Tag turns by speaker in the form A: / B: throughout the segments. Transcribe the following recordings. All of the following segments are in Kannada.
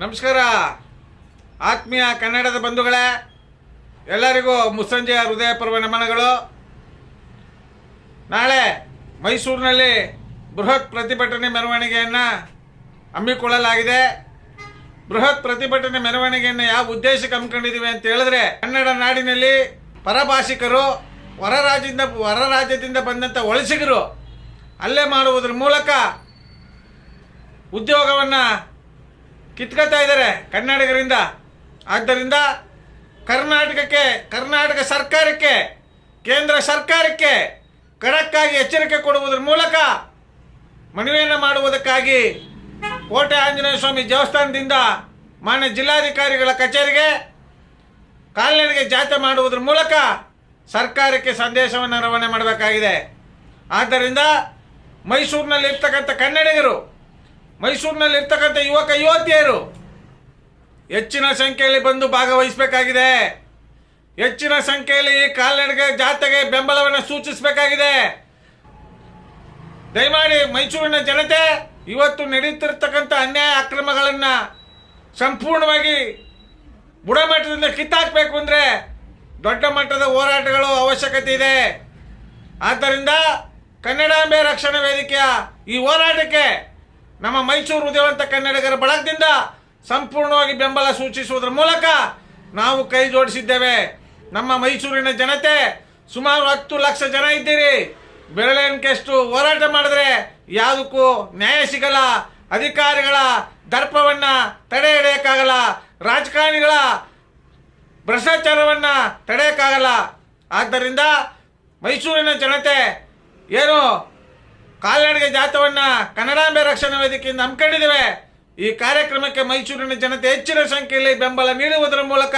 A: ನಮಸ್ಕಾರ. ಆತ್ಮೀಯ ಕನ್ನಡದ ಬಂಧುಗಳೇ, ಎಲ್ಲರಿಗೂ ಮುಸ್ಸಂಜೆಯ ಹೃದಯಪೂರ್ವ ನಮನಗಳು. ನಾಳೆ ಮೈಸೂರಿನಲ್ಲಿ ಬೃಹತ್ ಪ್ರತಿಭಟನೆ ಮೆರವಣಿಗೆಯನ್ನು ಹಮ್ಮಿಕೊಳ್ಳಲಾಗಿದೆ. ಬೃಹತ್ ಪ್ರತಿಭಟನೆ ಮೆರವಣಿಗೆಯನ್ನು ಯಾವ ಉದ್ದೇಶಕ್ಕೆ ಹಮ್ಮಿಕೊಂಡಿದ್ದೀವಿ ಅಂತ ಹೇಳಿದ್ರೆ, ಕನ್ನಡ ನಾಡಿನಲ್ಲಿ ಪರಭಾಷಿಕರು, ಹೊರ ರಾಜ್ಯದಿಂದ ಹೊರ ರಾಜ್ಯದಿಂದ ಬಂದಂಥ ವಲಸಿಗರು ಅಲ್ಲೇ ಮಾಡುವುದರ ಮೂಲಕ ಉದ್ಯೋಗವನ್ನು ಕಿತ್ಕೊತಾ ಇದ್ದಾರೆ ಕನ್ನಡಿಗರಿಂದ ಆದ್ದರಿಂದ ಕರ್ನಾಟಕಕ್ಕೆ, ಕರ್ನಾಟಕ ಸರ್ಕಾರಕ್ಕೆ, ಕೇಂದ್ರ ಸರ್ಕಾರಕ್ಕೆ ಖಡಕ್ಕಾಗಿ ಎಚ್ಚರಿಕೆ ಕೊಡುವುದರ ಮೂಲಕ ಮನವಿಯನ್ನು ಮಾಡುವುದಕ್ಕಾಗಿ ಕೋಟೆ ಆಂಜನೇಯ ಸ್ವಾಮಿ ದೇವಸ್ಥಾನದಿಂದ ಮಾನ್ಯ ಜಿಲ್ಲಾಧಿಕಾರಿಗಳ ಕಚೇರಿಗೆ ಕಾಲ್ನಡಿಗೆ ಜಾತ್ರೆ ಮಾಡುವುದರ ಮೂಲಕ ಸರ್ಕಾರಕ್ಕೆ ಸಂದೇಶವನ್ನು ರವಾನೆ ಮಾಡಬೇಕಾಗಿದೆ. ಆದ್ದರಿಂದ ಮೈಸೂರಿನಲ್ಲಿ ಇರ್ತಕ್ಕಂಥ ಕನ್ನಡಿಗರು ಮೈಸೂರಿನಲ್ಲಿ ಇರ್ತಕ್ಕಂಥ ಯುವಕ, ಯುವತಿಯರು ಹೆಚ್ಚಿನ ಸಂಖ್ಯೆಯಲ್ಲಿ ಬಂದು ಭಾಗವಹಿಸಬೇಕಾಗಿದೆ. ಹೆಚ್ಚಿನ ಸಂಖ್ಯೆಯಲ್ಲಿ ಈ ಕಾಲ್ನಡಿಗೆ ಜಾತ್ರೆಗೆ ಬೆಂಬಲವನ್ನು ಸೂಚಿಸಬೇಕಾಗಿದೆ. ದಯಮಾಡಿ ಮೈಸೂರಿನ ಜನತೆ, ಇವತ್ತು ನಡೀತಿರ್ತಕ್ಕಂಥ ಅನ್ಯಾಯ ಅಕ್ರಮಗಳನ್ನು ಸಂಪೂರ್ಣವಾಗಿ ಬುಡಮಟ್ಟದಿಂದ ಕಿತ್ತಾಕಬೇಕು ಅಂದರೆ ದೊಡ್ಡ ಮಟ್ಟದ ಹೋರಾಟಗಳು ಅವಶ್ಯಕತೆ ಇದೆ. ಆದ್ದರಿಂದ ಕನ್ನಡಾಂಬೆ ರಕ್ಷಣಾ ವೇದಿಕೆಯ ಈ ಹೋರಾಟಕ್ಕೆ ನಮ್ಮ ಮೈಸೂರು ಉದಯವಂತ ಕನ್ನಡಿಗರ ಬಳಗದಿಂದ ಸಂಪೂರ್ಣವಾಗಿ ಬೆಂಬಲ ಸೂಚಿಸುವುದರ ಮೂಲಕ ನಾವು ಕೈ ಜೋಡಿಸಿದ್ದೇವೆ. ನಮ್ಮ ಮೈಸೂರಿನ ಜನತೆ, ಸುಮಾರು ಹತ್ತು ಲಕ್ಷ ಜನ ಇದ್ದೀರಿ. ಬೆರಳೆಣಿಕೆಷ್ಟು ಹೋರಾಟ ಮಾಡಿದ್ರೆ ಯಾವುದಕ್ಕೂ ನ್ಯಾಯ ಸಿಗಲ್ಲ. ಅಧಿಕಾರಿಗಳ ದರ್ಪವನ್ನು ತಡೆ ಹಿಡಿಯೋಕ್ಕಾಗಲ್ಲ ರಾಜಕಾರಣಿಗಳ ಭ್ರಷ್ಟಾಚಾರವನ್ನು ತಡೆಯೋಕ್ಕಾಗಲ್ಲ. ಆದ್ದರಿಂದ ಮೈಸೂರಿನ ಜನತೆ, ಏನು ಕಾಲ್ನಡಿಗೆ ಜಾಥವನ್ನು ಕನ್ನಡಾಂಬೆ ರಕ್ಷಣಾ ವೇದಿಕೆಯಿಂದ ಹಮ್ಮಿಕೊಂಡಿದ್ದೇವೆ. ಈ ಕಾರ್ಯಕ್ರಮಕ್ಕೆ ಮೈಸೂರಿನ ಜನತೆ ಹೆಚ್ಚಿನ ಸಂಖ್ಯೆಯಲ್ಲಿ ಬೆಂಬಲ ನೀಡುವುದರ ಮೂಲಕ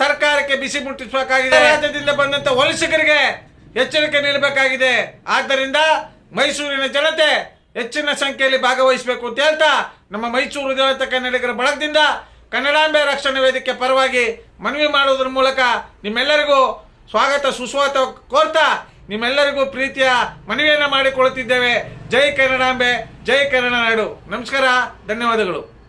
A: ಸರ್ಕಾರಕ್ಕೆ ಬಿಸಿ ಮುಟ್ಟಿಸಬೇಕಾಗಿದೆ ರಾಜ್ಯದಿಂದ ಬಂದಂತ ವಲಸಿಗರಿಗೆ ಎಚ್ಚರಿಕೆ ನೀಡಬೇಕಾಗಿದೆ. ಆದ್ದರಿಂದ ಮೈಸೂರಿನ ಜನತೆ ಹೆಚ್ಚಿನ ಸಂಖ್ಯೆಯಲ್ಲಿ ಭಾಗವಹಿಸಬೇಕು ಅಂತ ಹೇಳ್ತಾ ನಮ್ಮ ಮೈಸೂರು ದೇವತ ಕನ್ನಡಿಗರ ಬಳಗದಿಂದ ಕನ್ನಡಾಂಬೆ ರಕ್ಷಣಾ ವೇದಿಕೆ ಪರವಾಗಿ ಮನವಿ ಮಾಡುವುದರ ಮೂಲಕ ನಿಮ್ಮೆಲ್ಲರಿಗೂ ಸ್ವಾಗತ, ಸುಸ್ವಾಗತ ಕೋರ್ತಾ ನಿಮ್ಮೆಲ್ಲರಿಗೂ ಪ್ರೀತಿಯ ಮನವಿಯನ್ನು ಮಾಡಿಕೊಳ್ಳುತ್ತಿದ್ದೇವೆ. ಜೈ ಕನ್ನಡಾಂಬೆ ಜೈ ಕನ್ನಡ ನಾಡು. ನಮಸ್ಕಾರ ಧನ್ಯವಾದಗಳು.